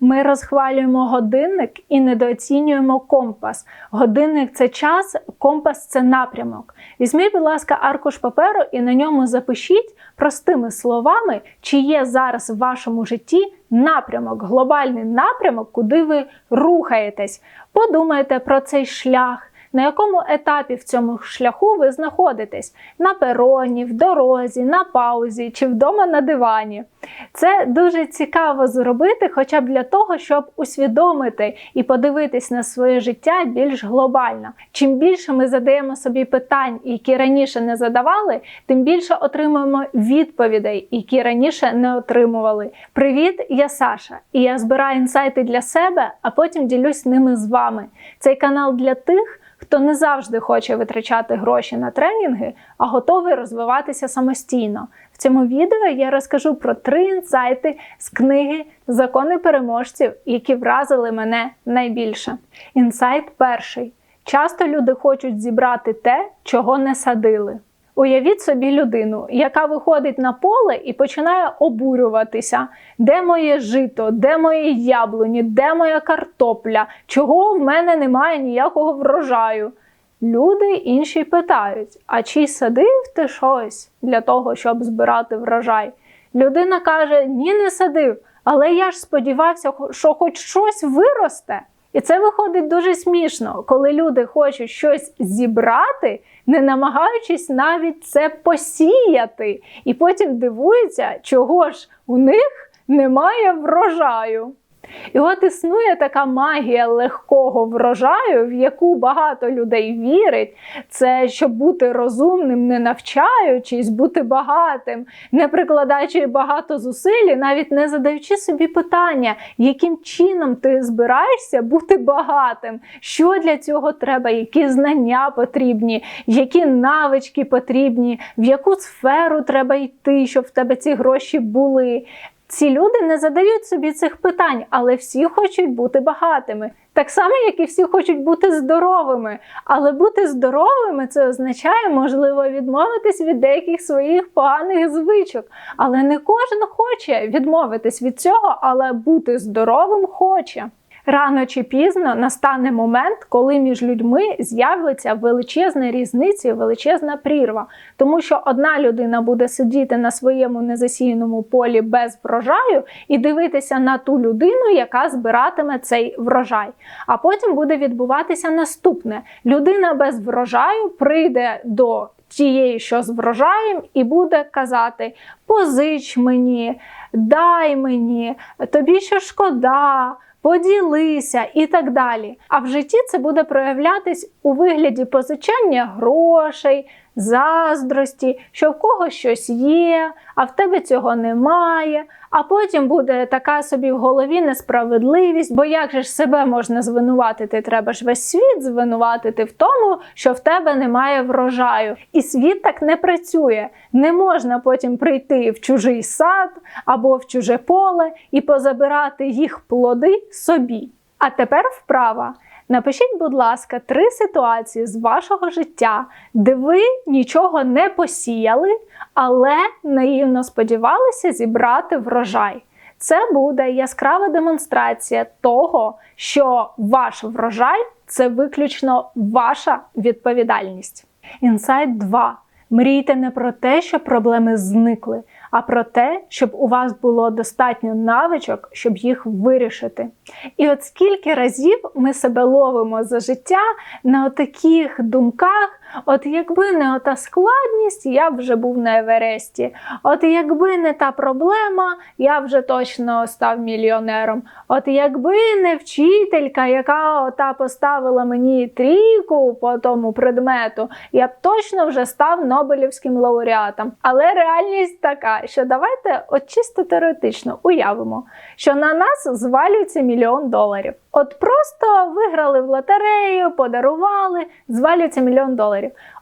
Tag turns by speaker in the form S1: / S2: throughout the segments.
S1: Ми розхвалюємо годинник і недооцінюємо компас. Годинник це час, компас це напрямок. Візьміть, будь ласка, аркуш паперу і на ньому запишіть простими словами, чи є зараз в вашому житті напрямок, глобальний напрямок, куди ви рухаєтесь. Подумайте про цей шлях. На якому етапі в цьому шляху ви знаходитесь? На пероні, в дорозі, на паузі чи вдома на дивані. Це дуже цікаво зробити, хоча б для того, щоб усвідомити і подивитись на своє життя більш глобально. Чим більше ми задаємо собі питань, які раніше не задавали, тим більше отримуємо відповідей, які раніше не отримували. Привіт, я Саша, і я збираю інсайти для себе, а потім ділюсь ними з вами. Цей канал для тих хто не завжди хоче витрачати гроші на тренінги, а готовий розвиватися самостійно. В цьому відео я розкажу про три інсайти з книги Закони переможців, які вразили мене найбільше. Інсайт перший. Часто люди хочуть зібрати те, чого не садили. Уявіть собі людину, яка виходить на поле і починає обурюватися, де моє жито, де мої яблуні, де моя картопля, чого в мене немає ніякого врожаю. Люди інші питають: а чи садив ти щось для того, щоб збирати врожай? Людина каже: Ні, не садив, але я ж сподівався, що хоч щось виросте. І це виходить дуже смішно, коли люди хочуть щось зібрати, не намагаючись навіть це посіяти, і потім дивуються, чого ж у них немає врожаю. І от існує така магія легкого врожаю, в яку багато людей вірить. Це щоб бути розумним, не навчаючись, бути багатим, не прикладаючи багато зусиль, навіть не задаючи собі питання, яким чином ти збираєшся бути багатим, що для цього треба, які знання потрібні, які навички потрібні, в яку сферу треба йти, щоб в тебе ці гроші були. Ці люди не задають собі цих питань, але всі хочуть бути багатими. Так само, як і всі хочуть бути здоровими. Але бути здоровими це означає, можливо, відмовитись від деяких своїх поганих звичок. Але не кожен хоче відмовитись від цього, але бути здоровим хоче. Рано чи пізно настане момент, коли між людьми з'явиться величезна різниця, величезна прірва, тому що одна людина буде сидіти на своєму незасіяному полі без врожаю і дивитися на ту людину, яка збиратиме цей врожай. А потім буде відбуватися наступне: людина без врожаю прийде до тієї, що з врожаєм, і буде казати: позич мені, дай мені, тобі що шкода поділися і так далі. А в житті це буде проявлятись у вигляді позичання грошей, заздрості, що в когось щось є, а в тебе цього немає. А потім буде така собі в голові несправедливість, бо як же ж себе можна звинуватити? Треба ж весь світ звинуватити в тому, що в тебе немає врожаю. І світ так не працює. Не можна потім прийти в чужий сад або в чуже поле і позабирати їх плоди собі. А тепер вправа. Напишіть, будь ласка, три ситуації з вашого життя, де ви нічого не посіяли, але наївно сподівалися зібрати врожай. Це буде яскрава демонстрація того, що ваш врожай це виключно ваша відповідальність. Інсайт 2. Мрійте не про те, що проблеми зникли, а про те, щоб у вас було достатньо навичок, щоб їх вирішити. І от скільки разів ми себе ловимо за життя на таких думках, от якби не ота складність, я вже був на Евересті. От якби не та проблема, я вже точно став мільйонером. От якби не вчителька, яка ота поставила мені трійку по тому предмету, я б точно вже став Нобелівським лауреатом. Але реальність така, що давайте от чисто теоретично уявимо, що на нас звалюється мільйон доларів. От просто виграли в лотерею, подарували, звалюється мільйон доларів.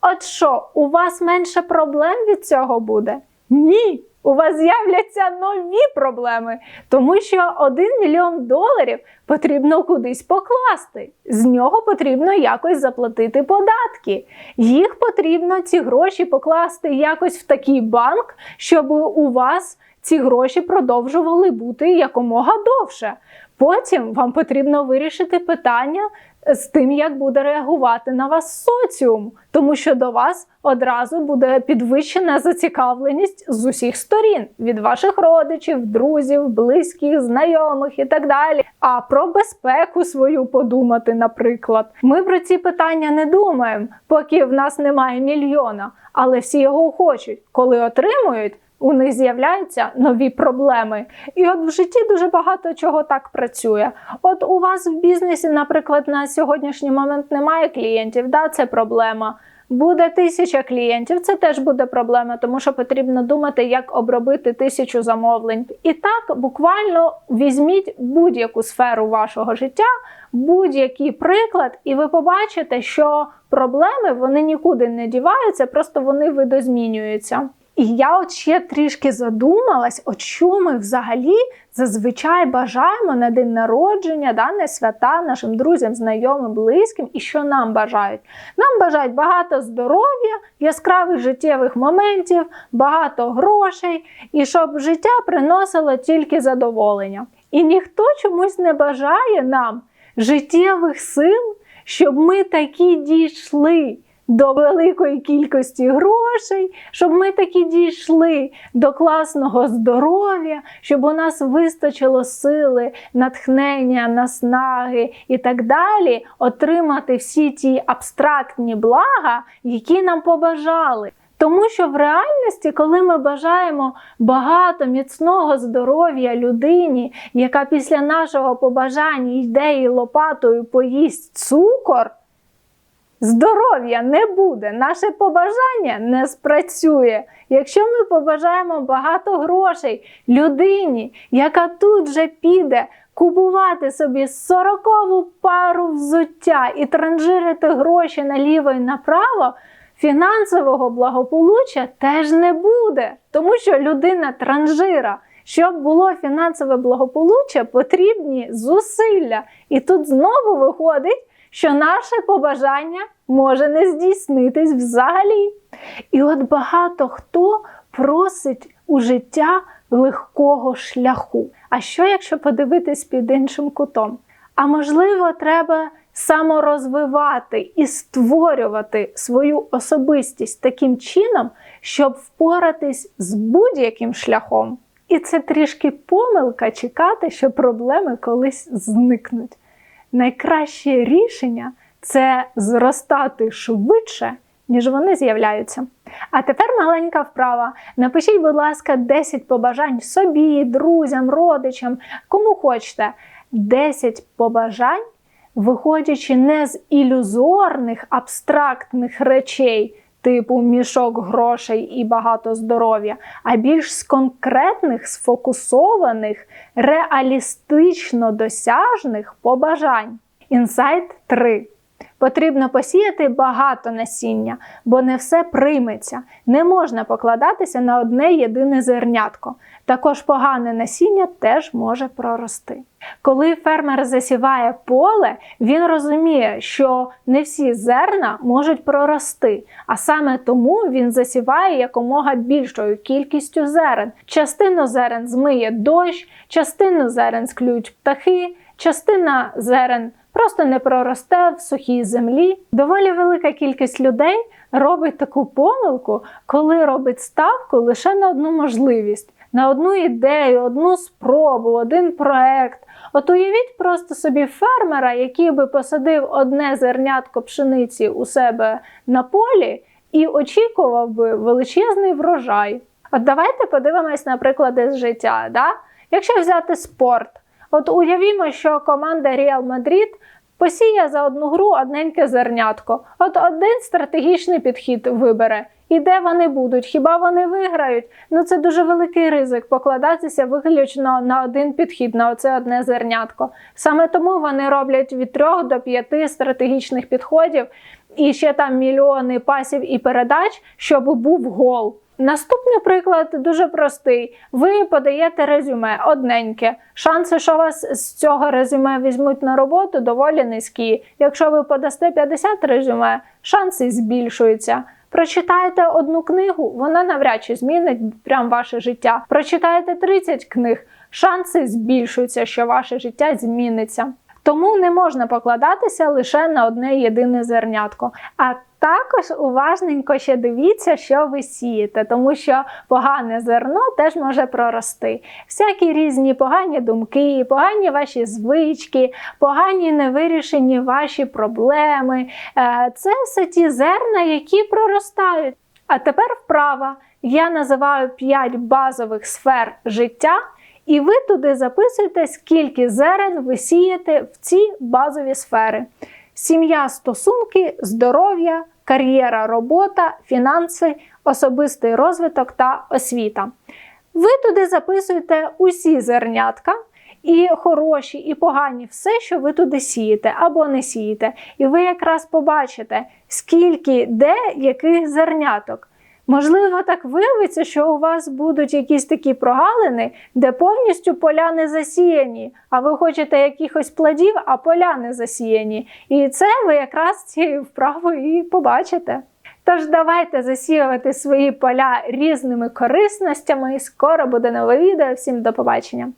S1: От що, у вас менше проблем від цього буде? Ні. У вас з'являться нові проблеми, тому що 1 мільйон доларів потрібно кудись покласти. З нього потрібно якось заплатити податки. Їх потрібно ці гроші покласти якось в такий банк, щоб у вас ці гроші продовжували бути якомога довше. Потім вам потрібно вирішити питання з тим, як буде реагувати на вас соціум, тому що до вас одразу буде підвищена зацікавленість з усіх сторін від ваших родичів, друзів, близьких, знайомих і так далі. А про безпеку свою подумати, наприклад. Ми про ці питання не думаємо, поки в нас немає мільйона, але всі його хочуть, коли отримують. У них з'являються нові проблеми. І от в житті дуже багато чого так працює. От у вас в бізнесі, наприклад, на сьогоднішній момент немає клієнтів, да, це проблема. Буде тисяча клієнтів, це теж буде проблема, тому що потрібно думати, як обробити тисячу замовлень. І так буквально візьміть будь-яку сферу вашого життя, будь-який приклад, і ви побачите, що проблеми вони нікуди не діваються, просто вони видозмінюються. І я от ще трішки задумалась, от що ми взагалі зазвичай бажаємо на день народження, да, на свята нашим друзям, знайомим, близьким, і що нам бажають. Нам бажають багато здоров'я, яскравих життєвих моментів, багато грошей, і щоб життя приносило тільки задоволення. І ніхто чомусь не бажає нам життєвих сил, щоб ми такі дійшли до великої кількості грошей, щоб ми таки дійшли до класного здоров'я, щоб у нас вистачило сили, натхнення, наснаги і так далі, отримати всі ті абстрактні блага, які нам побажали. Тому що в реальності, коли ми бажаємо багато міцного здоров'я людині, яка після нашого побажання йде і лопатою поїсть цукор, здоров'я не буде, наше побажання не спрацює. Якщо ми побажаємо багато грошей людині, яка тут же піде купувати собі сорокову пару взуття і транжирити гроші наліво і направо, фінансового благополуччя теж не буде, тому що людина транжира. Щоб було фінансове благополуччя, потрібні зусилля. І тут знову виходить, що наше побажання може не здійснитись взагалі. І от багато хто просить у життя легкого шляху. А що, якщо подивитись під іншим кутом? А можливо, треба саморозвивати і створювати свою особистість таким чином, щоб впоратись з будь-яким шляхом. І це трішки помилка чекати, що проблеми колись зникнуть. Найкраще рішення це зростати швидше, ніж вони з'являються. А тепер маленька вправа. Напишіть, будь ласка, 10 побажань собі, друзям, родичам, кому хочете. 10 побажань, виходячи не з ілюзорних абстрактних речей. Типу мішок грошей і багато здоров'я, а більш з конкретних, сфокусованих, реалістично досяжних побажань. Інсайт 3. Потрібно посіяти багато насіння, бо не все прийметься. Не можна покладатися на одне єдине зернятко. Також погане насіння теж може прорости. Коли фермер засіває поле, він розуміє, що не всі зерна можуть прорости, а саме тому він засіває якомога більшою кількістю зерен. Частину зерен змиє дощ, частину зерен склюють птахи, частина зерен просто не проросте в сухій землі. Доволі велика кількість людей робить таку помилку, коли робить ставку лише на одну можливість, на одну ідею, одну спробу, один проект. От уявіть просто собі фермера, який би посадив одне зернятко пшениці у себе на полі і очікував би величезний врожай. От давайте подивимось на приклади з життя. Да? Якщо взяти спорт, от уявімо, що команда Real Madrid посіє за одну гру одненьке зернятко. От один стратегічний підхід вибере. І де вони будуть? Хіба вони виграють? Ну це дуже великий ризик покладатися виключно на один підхід, на оце одне зернятко. Саме тому вони роблять від трьох до п'яти стратегічних підходів і ще там мільйони пасів і передач, щоб був гол. Наступний приклад дуже простий. Ви подаєте резюме одненьке. Шанси, що вас з цього резюме візьмуть на роботу, доволі низькі. Якщо ви подасте 50 резюме, шанси збільшуються. Прочитаєте одну книгу, вона навряд чи змінить прям ваше життя. Прочитаєте 30 книг, шанси збільшуються, що ваше життя зміниться. Тому не можна покладатися лише на одне єдине зернятко. А також уважненько ще дивіться, що ви сієте, тому що погане зерно теж може прорости. Всякі різні погані думки, погані ваші звички, погані невирішені ваші проблеми. Е, Це все ті зерна, які проростають. А тепер вправа. Я називаю 5 базових сфер життя. І ви туди записуєте, скільки зерен ви сієте в ці базові сфери: сім'я, стосунки, здоров'я, кар'єра, робота, фінанси, особистий розвиток та освіта. Ви туди записуєте усі зернятка. І хороші, і погані, все, що ви туди сієте або не сієте. І ви якраз побачите, скільки де яких зерняток. Можливо, так виявиться, що у вас будуть якісь такі прогалини, де повністю поля не засіяні, а ви хочете якихось плодів, а поля не засіяні. І це ви якраз цією вправою і побачите. Тож давайте засіювати свої поля різними корисностями. Скоро буде нове відео. Всім до побачення!